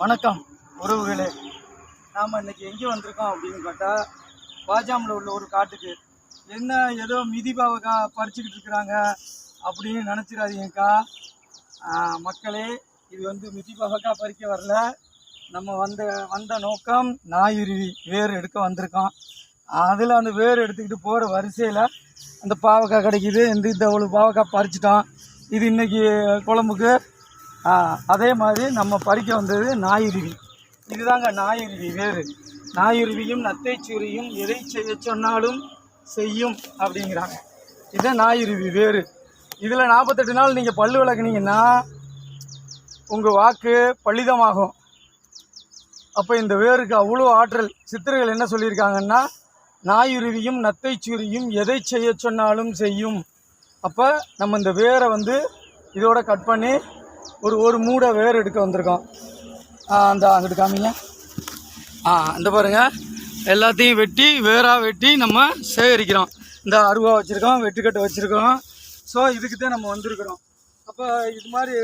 வணக்கம். உறவுகளே நாம் இன்றைக்கி எங்கே வந்திருக்கோம் அப்படின்னு கேட்டால் பாஜாமில் உள்ள ஒரு காட்டுக்கு. என்ன ஏதோ மிதிபாவக்கா பறிச்சுக்கிட்டு இருக்கிறாங்க அப்படின்னு நினச்சிடாதீங்கக்கா. மக்களே இது வந்து மிதிபாவக்கா பறிக்க வரல. நம்ம வந்த வந்த நோக்கம் நாயுருவி. வேர் எடுக்க வந்திருக்கோம். அதில் அந்த வேர் எடுத்துக்கிட்டு போகிற வரிசையில் அந்த பாவக்காய் கிடைக்கிது. இந்த இந்த அவ்வளோ பாவக்காய் பறிச்சிட்டோம். இது இன்றைக்கி குழம்புக்கு அதே மாதிரி நம்ம பறிக்க வந்தது நாயுருவி. இதுதாங்க நாயுருவி வேறு. நாயுருவியும் நத்தைச்சுரியும் எதை செய்ய சொன்னாலும் செய்யும் அப்படிங்கிறாங்க. இதுதான் நாயுருவி வேறு. இதில் நாற்பத்தெட்டு நாள் நீங்கள் பல்லு விளக்குனீங்கன்னா உங்கள் வாக்கு பலிதமாகும். அப்போ இந்த வேருக்கு அவ்வளோ ஆற்றல். சித்தர்கள் என்ன சொல்லியிருக்காங்கன்னா நாயுருவியும் நத்தைச்சுரியும் எதை செய்ய சொன்னாலும் செய்யும். அப்போ நம்ம இந்த வேரை வந்து இதோட கட் பண்ணி ஒரு ஒரு மூடை வேர் எடுக்க வந்திருக்கோம். ஆ, அந்த அங்கிட்டு காமிங்க. ஆ இந்த பாருங்க. எல்லாத்தையும் வெட்டி வேராக வெட்டி நம்ம சேகரிக்கிறோம். இந்த அருவா வச்சுருக்கோம் வெட்டுக்கட்டை வச்சுருக்கோம். ஸோ இதுக்கு தான் நம்ம வந்திருக்கிறோம். அப்போ இது மாதிரி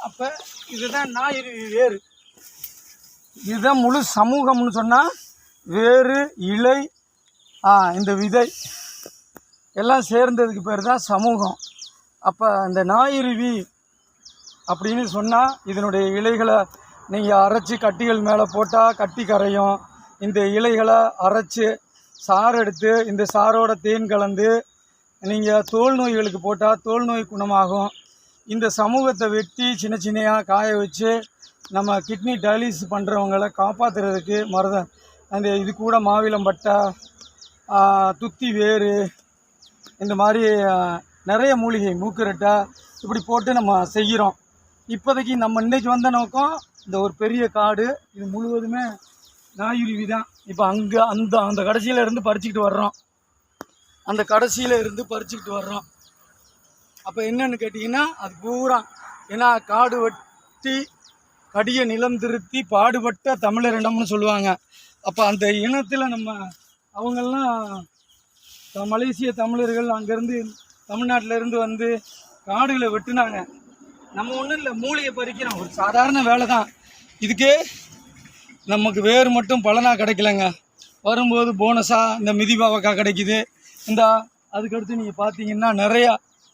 அப்போ இதுதான் ஞாயிறு வேர் இதுதான் முழு சமூகம்னு சொன்னால் வேறு இலை ஆ, இந்த விதை. எல்லாம் சேர்ந்ததுக்கு பேர் தான் சமூகம். அப்போ இந்த நாயுருவி அப்படின்னு சொன்னால் இதனுடைய இலைகளை நீங்கள் அரைச்சி கட்டிகள் மேலே போட்டால் கட்டி கரையும். இந்த இலைகளை அரைச்சி சாறு எடுத்து இந்த சாரோட தேன் கலந்து நீங்கள் தோல் நோய்களுக்கு போட்டால் தோல் நோய் குணமாகும். இந்த சமூகத்தை வெட்டி சின்ன சின்னையாக காய வச்சு நம்ம கிட்னி டயாலிசிஸ் பண்ணுறவங்கள காப்பாற்றுறதுக்கு மருத அந்த இது கூட மாவிளம்பட்டை பட்டை துத்தி வேறு இந்த மாதிரி நிறைய மூலிகை மூக்குரட்டை இப்படி போட்டு நம்ம செய்கிறோம். இப்போதைக்கு நம்ம இன்னைக்கு வந்த நோக்கம் இந்த ஒரு பெரிய காடு இது முழுவதுமே நாயுருவி தான். இப்போ அங்கே அந்த அந்த கடைசியில் இருந்து பறிச்சுக்கிட்டு வர்றோம். அந்த கடைசியில் இருந்து பறிச்சுக்கிட்டு வர்றோம். அப்போ என்னென்னு கேட்டிங்கன்னா அது பூரா ஏன்னா காடு வெட்டி கடிய நிலம் திருத்தி பாடுபட்ட தமிழர் இனம்னு சொல்லுவாங்க. அப்போ அந்த இனத்தில் நம்ம அவங்கெல்லாம் மலேசிய தமிழர்கள் அங்கேருந்து தமிழ்நாட்டிலேருந்து வந்து காடுகளை வெட்டினாங்க. நம்ம ஒன்றும் இல்லை மூளையை பறிக்கிறோம். ஒரு சாதாரண வேலை தான் இதுக்கு நமக்கு வேறு மட்டும் பலனாக கிடைக்கலங்க. வரும்போது போனஸாக இந்த மிதிபாவக்காய் கிடைக்குது. இந்த அதுக்கடுத்து நீங்கள் பார்த்தீங்கன்னா நிறையா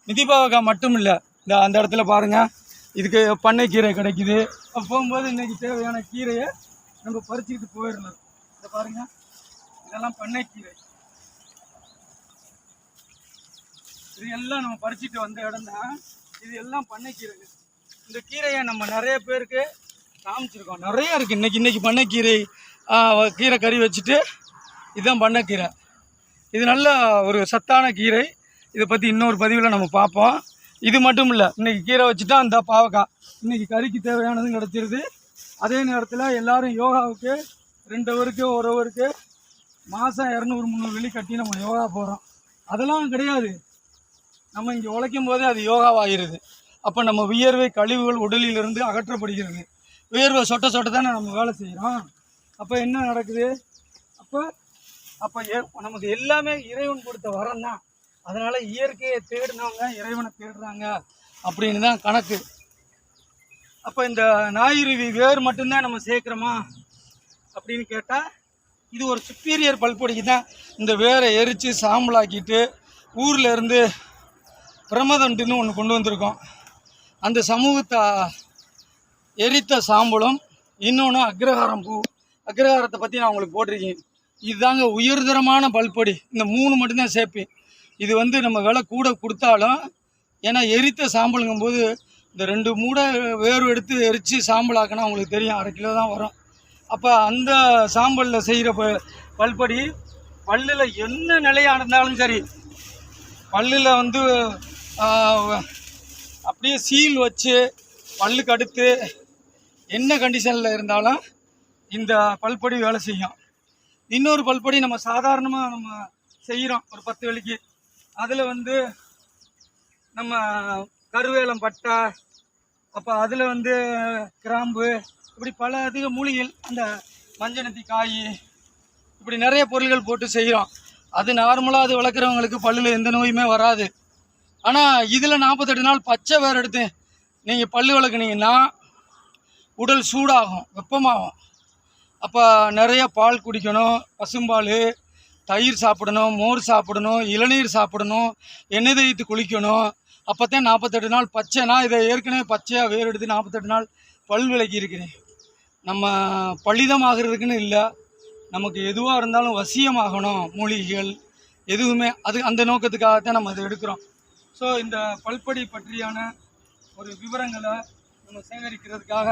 மிதிபாவக்காய் மட்டும் இல்லை. இந்த அந்த இடத்துல பாருங்கள் இதுக்கு பண்ணைக்கீரை கிடைக்குது. கிடைக்கிது போகும்போது இன்றைக்கி தேவையான கீரையை நம்ம பறிச்சுக்கிட்டு போயிடலாம் இதை பாருங்கள் இதெல்லாம் பண்ணைக்கீரை. இது எல்லாம் நம்ம பறிச்சுட்டு வந்த இடம் தான் இது எல்லாம் பண்ணைக்கீரைங்க. இந்த கீரையை நம்ம நிறைய பேருக்கு காமிச்சிருக்கோம். நிறைய இருக்குது இன்றைக்கி இன்றைக்கி பண்ணைக்கீரை கீரை கறி வச்சுட்டு இதுதான் பண்ணைக்கீரை. இது நல்ல ஒரு சத்தான கீரை. இதை பற்றி இன்னொரு பதிவில் நம்ம பார்ப்போம். இது மட்டும் இல்லை இன்னைக்கு கீரை வச்சுட்டா அந்த பாவக்காய். இன்றைக்கி கறிக்கு தேவையானதும் கிடச்சிருது. அதே நேரத்தில் எல்லோரும் யோகாவுக்கு ரெண்டு ஹவருக்கு ஒரு ஹவருக்கு மாதம் இரநூறு முந்நூறு வெளி கட்டி நம்ம யோகா போகிறோம் அதெல்லாம் கிடையாது. நம்ம இங்கே உழைக்கும் போதே அது யோகாவாகிருது அப்போ நம்ம வியர்வை கழிவுகள் உடலிலிருந்து அகற்றப்படுகிறது. வியர்வை சொட்ட சொட்ட தானே நம்ம வேலை செய்கிறோம் அப்போ என்ன நடக்குது? அப்போ அப்போ ஏ நமக்கு எல்லாமே இறைவன் கொடுத்த வரம் தான். அதனால் இயற்கையை தேடினவங்க இறைவனை தேடுறாங்க அப்படின்னு தான் கணக்கு. அப்போ இந்த ஞாயிறுவி வேர் மட்டும்தான் நம்ம சேர்க்குறோமா? அப்படின்னு கேட்டால் இது ஒரு சுப்பீரியர் பல்பொடிக்கு தான். இந்த வேரை எரித்து சாம்பலாக்கிட்டு ஊரில் இருந்து பிரமதண்டுன்னு ஒன்று கொண்டு வந்திருக்கோம். அந்த சமூகத்தை எரித்த சாம்பலும் இன்னொன்று அக்ரஹாரம் பூ. அக்ரஹாரத்தை பற்றி நான் உங்களுக்கு போட்டிருக்கேன். இதுதாங்க உயர்தரமான பல்பொடி. இந்த மூணு மட்டும்தான் சேர்ப்பேன். இது வந்து நம்ம விலை கூட கொடுத்தாலும் ஏன்னா எரித்த சாம்பலுங்கும்போது இந்த ரெண்டு மூடை வேறு எடுத்து எரித்து சாம்பலாக்கினா உங்களுக்கு தெரியும் அரை கிலோ தான் வரும். அப்போ அந்த சாம்பலில் செய்கிற ப பல்படி பல்லில் என்ன நிலையாக இருந்தாலும் சரி பல்லில் வந்து அப்படியே சீல் வச்சு பல்லு கடுத்து என்ன கண்டிஷனில் இருந்தாலும் இந்த பல்பொடி வேலை செய்யும். இன்னொரு பல்பொடி நம்ம சாதாரணமாக நம்ம செய்கிறோம் ஒரு பத்து வேலைக்கு அதில் வந்து நம்ம கருவேலம் பட்டை அப்போ அதில் வந்து கிராம்பு இப்படி பல அதிக மூலிகைகள் அந்த மஞ்சனத்தி காய் இப்படி நிறைய பொருள்கள் போட்டு செய்கிறோம் அது நார்மலாக அது வளர்க்குறவங்களுக்கு பல்லில் எந்த நோயுமே வராது. ஆனால் இதில் நாற்பத்தெட்டு நாள் பச்சை வேர் எடுத்து நீங்கள் பல்லு விளக்குனீங்கன்னா உடல் சூடாகும் வெப்பமாகும். அப்போ நிறைய பால் குடிக்கணும் பசும்பால் தயிர் சாப்பிடணும் மோர் சாப்பிடணும் இளநீர் சாப்பிடணும் எண்ணெய் தேய்த்து குளிக்கணும். அப்போ தான் நாற்பத்தெட்டு நாள் பச்சைனா இதை ஏற்கனவே பச்சையாக வேர் எடுத்து நாற்பத்தெட்டு நாள் பல் விலக்கி இருக்கிறேன் நம்ம பள்ளிதம் ஆகிறதுக்குன்னு இல்லை. நமக்கு எதுவாக இருந்தாலும் வசியமாகணும் மூலிகைகள் எதுவுமே. அது அந்த நோக்கத்துக்காகத்தான் நம்ம அதை எடுக்கிறோம். ஸோ இந்த பல்படி பற்றியான ஒரு விவரங்களை நம்ம சேகரிக்கிறதுக்காக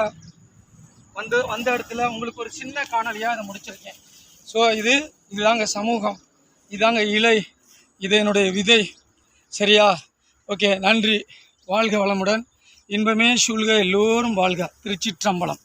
வந்து வந்த இடத்துல உங்களுக்கு ஒரு சின்ன காணொலியாக அதை முடிச்சிருக்கேன். ஸோ இது இதுதாங்க சமூகம். இதாங்க இலை. இது என்னுடைய விதை. சரியா? ஓகே நன்றி. வாழ்க வளமுடன். இன்பமே சூழ்க எல்லோரும் வாழ்க. திருச்சிற்றம்பலம்.